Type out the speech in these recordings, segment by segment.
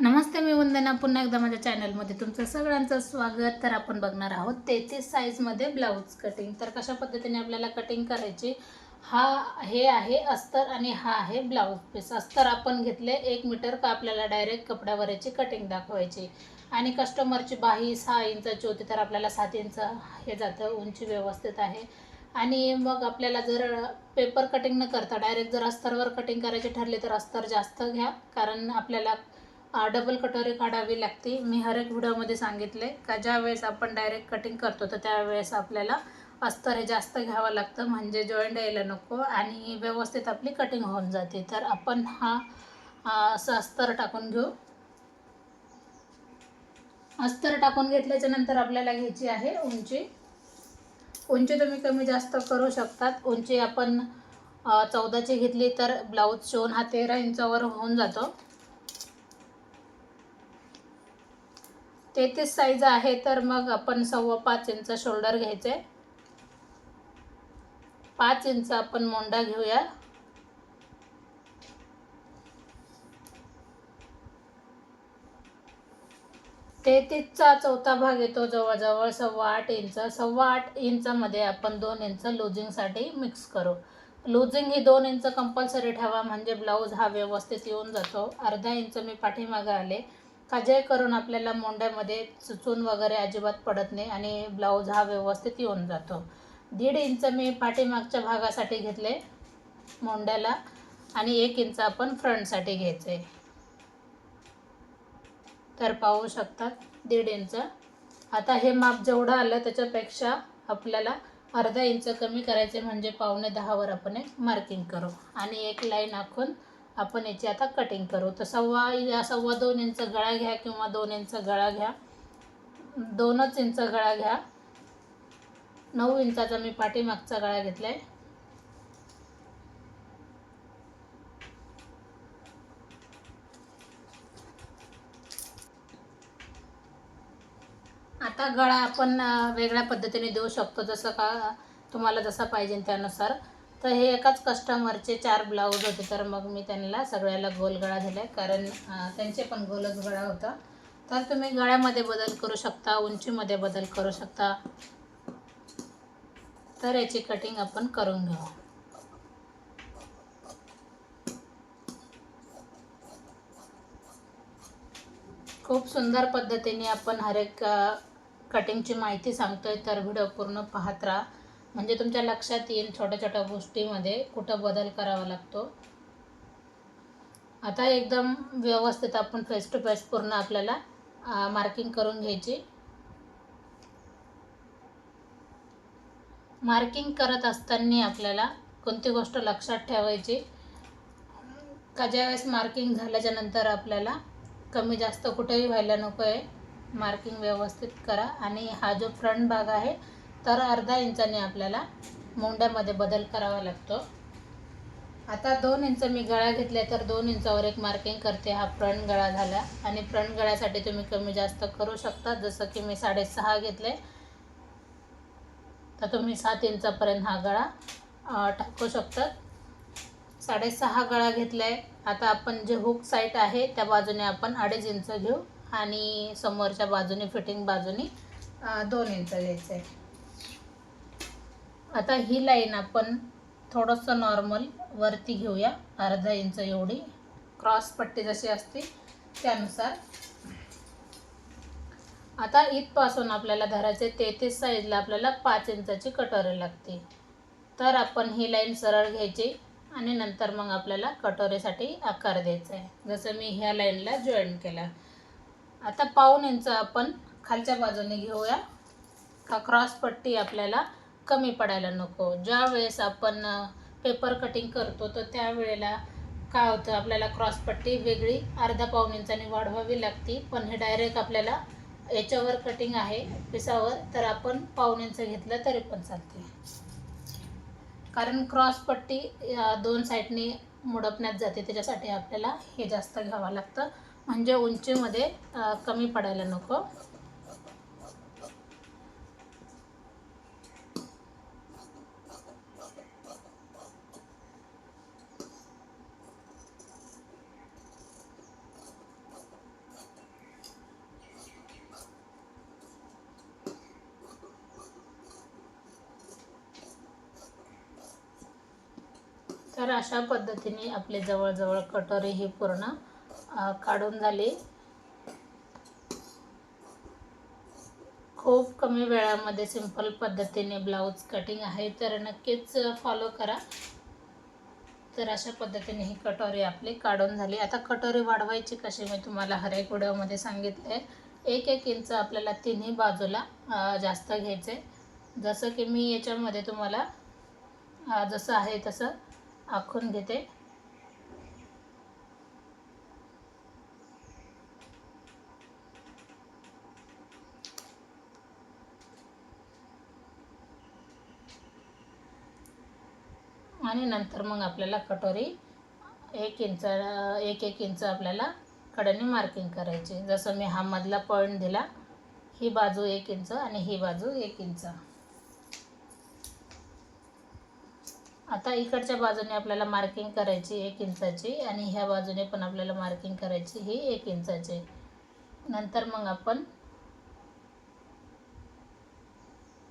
नमस्ते मी वंदना. पुन्हा एकदा माझ्या चॅनलमध्ये तुमचं सगळ्यांचं स्वागत. तर आपण बघणार आहोत तेहतीस साईजमध्ये ब्लाऊज कटिंग तर कशा पद्धतीने आपल्याला कटिंग करायची? हा हे आहे अस्तर आणि हा आहे ब्लाऊज पीस अस्तर आपण घेतले एक मीटर का आपल्याला डायरेक्ट कपड्यावर याची कटिंग दाखवायची. आणि कस्टमरची बाही सहा इंचाची होती तर आपल्याला सात इंच हे जातं उंची व्यवस्थित आहे. आणि मग आपल्याला जर पेपर कटिंग न करता डायरेक्ट जर अस्तरवर कटिंग करायची ठरली तर अस्तर जास्त घ्या. कारण आपल्याला डबल कटोरी काढावी लागते. मी हर एक व्हिडिओमध्ये सांगितले का ज्या वेळेस आपण डायरेक्ट कटिंग करतो तर त्यावेळेस आपल्याला अस्तर हे जास्त घ्यावं लागतं. म्हणजे जॉईंट यायला नको आणि व्यवस्थित आपली कटिंग होऊन जाते. तर आपण हा असं अस्तर टाकून घेऊ. अस्तर टाकून घेतल्याच्या नंतर आपल्याला घ्यायची आहे उंची. उंची तुम्ही कमी जास्त करू शकतात. उंची आपण चौदाची घेतली तर ब्लाऊज शिवून हा तेरा इंचावर होऊन जातो. तेहतीस साईज आहे तर मग आपण सव्वा पाच इंच शोल्डर घ्यायचे. पाच इंच आपण मोंडा घेऊया. तेहतीसचा चौथा भाग येतो जवळजवळ सव्वा आठ इंच सव्वा आठ इंचामध्ये आपण दोन इंच लुझिंगसाठी मिक्स करू. लुझिंग ही दोन इंच कंपल्सरी ठेवा म्हणजे ब्लाऊज हा व्यवस्थित येऊन जातो. अर्धा इंच मी पाठीमागं आले. का जे करून आपल्याला मोंड्यामध्ये चुचून वगैरे अजिबात पडत नाही आणि ब्लाऊज हा व्यवस्थित येऊन जातो. दीड इंच मी पाठीमागच्या भागासाठी घेतले मोंड्याला आणि एक इंच आपण फ्रंटसाठी घ्यायचं. आहे तर पाहू शकतात दीड इंच. आता हे माप जेवढं आलं त्याच्यापेक्षा आपल्याला अर्धा इंच कमी करायचे म्हणजे पावणे दहावर आपण एक मार्किंग करू. आणि एक लाईन आखून आपण याची आता कटिंग करू. तर सव्वा या सव्वा दोन इंच गळा घ्या किंवा दोन इंच गळा घ्या. दोनच इंच गळा घ्या. नऊ इंचाचा मी पाठीमागचा गळा घेतला आहे आता गळा आपण वेगळ्या पद्धतीने देऊ शकतो. जसं का तुम्हाला जसा पाहिजे त्यानुसार. तर हे एकाच कस्टमरचे चार ब्लाऊज होते. तर मग मी त्यांना सगळ्याला गोल गळा दिला कारण त्यांचे पण गोलच गळा होता. तर तुम्ही गळ्यामध्ये बदल करू शकता उंचीमध्ये बदल करू शकता. तर याची कटिंग आपण करून घेऊ. खूप सुंदर पद्धतीने आपण हर एक कटिंगची माहिती सांगतोय. तर व्हिडिओ पूर्ण पाहत राहा. म्हणजे तुमच्या लक्षात येईल छोट्या छोट्या गोष्टीमध्ये कुठं बदल करावा लागतो. आता एकदम व्यवस्थित आपण फेस टू फेस पूर्ण आपल्याला मार्किंग करून घ्यायची. मार्किंग करत असताना आपल्याला कोणती गोष्ट लक्षात ठेवायची? का ज्यावेळेस मार्किंग झाल्याच्यानंतर आपल्याला कमी जास्त कुठेही व्हायला नको आहे मार्किंग व्यवस्थित करा. आणि हा जो फ्रंट भाग आहे तर अर्धा इंचाने आपल्याला मोंड्यामध्ये बदल करावा लागतो. आता दोन इंच मी गळा घेतल्या तर दोन इंचावर एक मार्किंग करते. हा फ्रंट गळा झाला आणि फ्रंट गळ्यासाठी तुम्ही कमी जास्त करू शकता. जसं की मी साडेसहा घेतले तर तुम्ही सात इंचापर्यंत हा गळा टाकू शकतात साडेसहा गळा घेतला आहे आता आपण जे हुक साईट आहे त्या बाजूने आपण अडीच इंच घेऊ आणि समोरच्या बाजूने फिटिंग बाजूने दोन इंच घ्यायचं आहे आता ही लाईन आपण थोडंसं नॉर्मल वरती घेऊया. अर्धा इंच एवढी. क्रॉस पट्टी जशी असते त्यानुसार. आता इथपासून आपल्याला धरायचे तेहतीस साईजला आपल्याला पाच इंचाची कटोरी लागते. तर आपण ही लाईन सरळ घ्यायची आणि नंतर मग आपल्याला कटोरीसाठी आकार द्यायचा आहे. जसं मी ह्या लाईनला जॉईन केला. आता पाऊन इंच आपण खालच्या बाजूने घेऊया. का क्रॉस पट्टी आपल्याला कमी पडायला नको. ज्या वेळेस आपण पेपर कटिंग करतो तर त्यावेळेला काय होतं आपल्याला क्रॉसपट्टी वेगळी अर्धा पाऊन इंचाने वाढवावी लागती. पण हे डायरेक्ट आपल्याला याच्यावर कटिंग आहे पिसावर तर आपण पाऊन इंच घेतलं तरी पण चालते कारण क्रॉसपट्टी दोन साईडनी मुडपण्यात जाते. त्याच्यासाठी आपल्याला हे जास्त घ्यावं लागतं. म्हणजे उंचीमध्ये कमी पडायला नको. तर अशा पद्धतीने आपली जवळजवळ कटोरी ही पूर्ण काढून झाली. खूप कमी वेळामध्ये सिंपल पद्धतीने ब्लाऊज कटिंग आहे तर नक्कीच फॉलो करा. तर अशा पद्धतीने ही कटोरी आपली काढून झाली. आता कटोरी वाढवायची कशी मी तुम्हाला हरेक एक व्हिडिओमध्ये सांगितले. एक एक इंच आपल्याला तिन्ही बाजूला जास्त जास्त घ्यायचे. जसं की मी याच्यामध्ये तुम्हाला जसं आहे तसं आखून घेते. आणि नंतर मग आपल्याला कटोरी एक इंच एक एक इंच आपल्याला कड्याने मार्किंग करायची. जसं मी हा मधला पॉईंट दिला ही बाजू एक इंच आणि ही बाजू एक इंच. आता इकडच्या बाजूने आपल्याला मार्किंग करायची एक इंचाची आणि ह्या बाजूने पण आपल्याला मार्किंग करायची ही एक इंचाची. नंतर मग आपण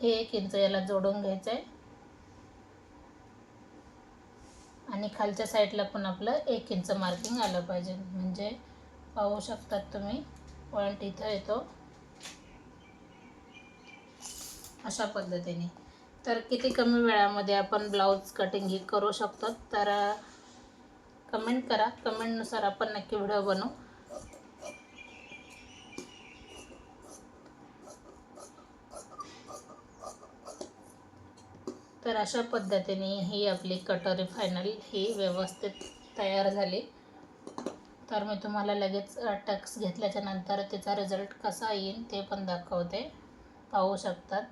हे एक इंच याला जोडून घ्यायचं आहे आणि खालच्या साईडला पण आपलं एक इंच मार्किंग आलं पाहिजे. म्हणजे पाहू शकतात तुम्ही पॉईंट इथं येतो. अशा पद्धतीने. तर किती कमी वेळामध्ये आपण ब्लाऊज कटिंग ही करू शकतो? तर कमेंट करा. कमेंटनुसार आपण नक्की व्हिडिओ बनवू. तर अशा पद्धतीने ही आपली कटोरी फायनल ही व्यवस्थित तयार झाली. तर मी तुम्हाला लगेच टक्स घेतल्याच्या नंतर तिचा रिझल्ट कसा येईल ते पण दाखवते. पाहू शकतात.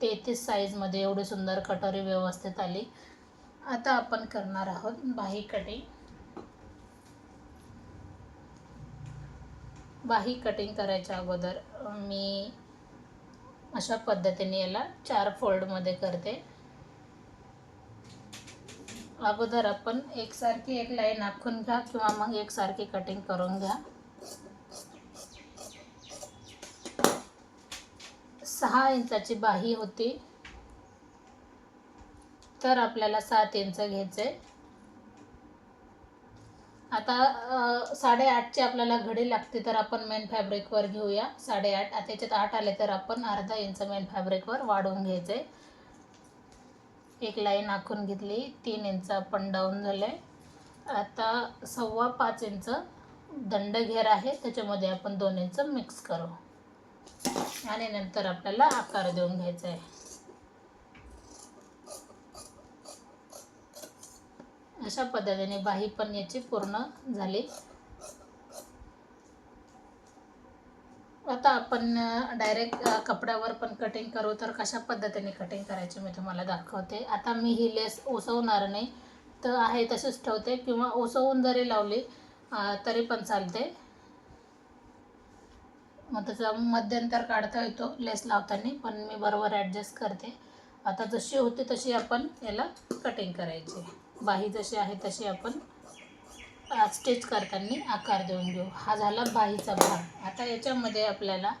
तेहतीस साईजमध्ये एवढी सुंदर कटोरी व्यवस्थित आली. आता आपण करणार आहोत बाही कटिंग बाही कटिंग करायच्या अगोदर मी अशा पद्धतीने याला चार फोल्डमध्ये करते. अगोदर आपण एकसारखी एक लाईन आखून घ्या किंवा मग एकसारखी कटिंग करून घ्या. सहा इंचाची बाही होती. तर आपल्याला सात इंच घ्यायचे आता साडेआठची आपल्याला घडी लागते तर आपण मेन फॅब्रिकवर घेऊया. साडेआठ आता याच्यात आठ आले तर आपण अर्धा इंच मेन फॅब्रिकवर वाढवून घ्यायचे एक लाईन आखून घेतली तीन इंच आपण डाऊन झाले आता सव्वा पाच इंच दंड घेर आहे त्याच्यामध्ये आपण दोन इंच मिक्स करू. आणि नंतर आपल्याला आकार देऊन घ्यायचा आहे. अशा पद्धतीने बाही पण याची पूर्ण झाली. आता आपण डायरेक्ट कपड्यावर पण कटिंग करू तर कशा पद्धतीने कटिंग करायची मी तुम्हाला दाखवते. आता मी ही लेस उसवणार नाही तर आहे तशीच ठेवते किंवा ओसवून जरी लावली तरी पण चालते. मग त्याचा मध्यंतर काढता येतो लेस लावताना पण मी बरोबर ॲडजस्ट करते. आता जशी होती तशी आपण याला कटिंग करायची. बाही जशी आहे तशी आपण स्टिच करताना आकार देऊन घेऊ. हा झाला बाहीचा भाग. आता याच्यामध्ये आपल्याला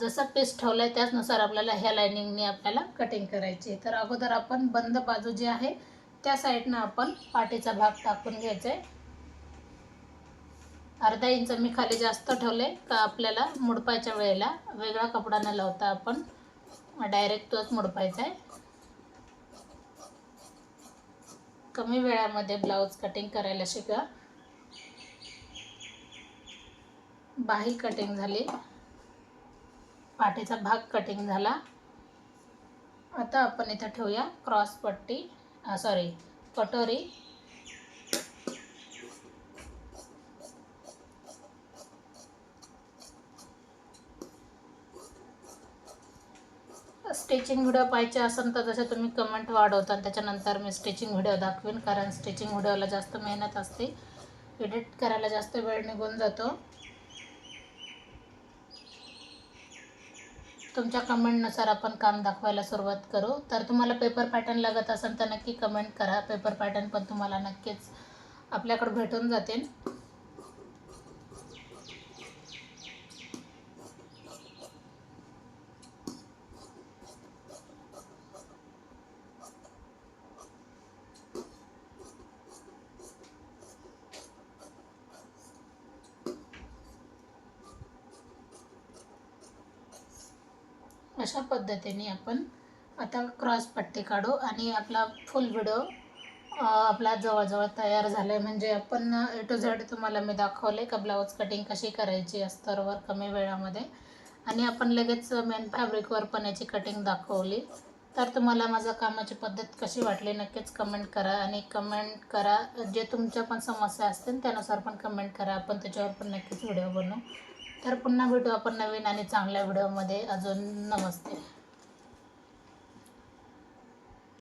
जसा पीस ठेवला आहे त्याचनुसार आपल्याला ह्या लाईनिंगने आपल्याला कटिंग करायची. आहे तर अगोदर आपण बंद बाजू जी आहे त्या साईडनं आपण पाठीचा भाग टाकून घ्यायचा आहे अर्धा इंच मी खाली जास्त ठेवले का आपल्याला मुडपायच्या वेळेला वेगळा कपडा न लावता आपण डायरेक्ट तोच मुडपायचा आहे. कमी वेळामध्ये ब्लाऊज कटिंग करायला शिका. बाही कटिंग झाली. पाठीचा भाग कटिंग झाला. आता आपण इथं ठेवूया क्रॉस पट्टी सॉरी कटोरी. स्टिचिंग व्हिडिओ पाहिजे असेल तर जसे तुम्ही कमेंट वाढवता त्याच्यानंतर मी स्टिचिंग व्हिडिओ दाखवेन कारण स्टिचिंग व्हिडिओला जास्त मेहनत असते. एडिट करायला जास्त वेळ निघून जातो. तुमच्या कमेंटनुसार आपण काम दाखवायला सुरुवात करू. तर तुम्हाला पेपर पॅटर्न लागत असेल तर नक्की कमेंट करा. पेपर पॅटर्न पण तुम्हाला नक्कीच आपल्याकडे भेटून जातील. अशा पद्धतीने आपण आता क्रॉस पट्टी काढू आणि आपला फुल व्हिडिओ आपला जवळजवळ तयार झाला आहे म्हणजे आपण ए टू झेड तुम्हाला मी दाखवले का ब्लाऊज कटिंग कशी करायची अस्तरवर कमी वेळामध्ये. आणि आपण लगेच मेन फॅब्रिकवर पण याची कटिंग दाखवली. तर तुम्हाला माझं कामाची पद्धत कशी वाटली नक्कीच कमेंट करा. आणि कमेंट करा जे तुमच्या पण समस्या असतील त्यानुसार पण कमेंट करा. आपण त्याच्यावर पण नक्कीच व्हिडिओ बनवू. तर पुन्हा भेटू आपण नवीन आणि चांगल्या व्हिडिओमध्ये. अजून नमस्ते.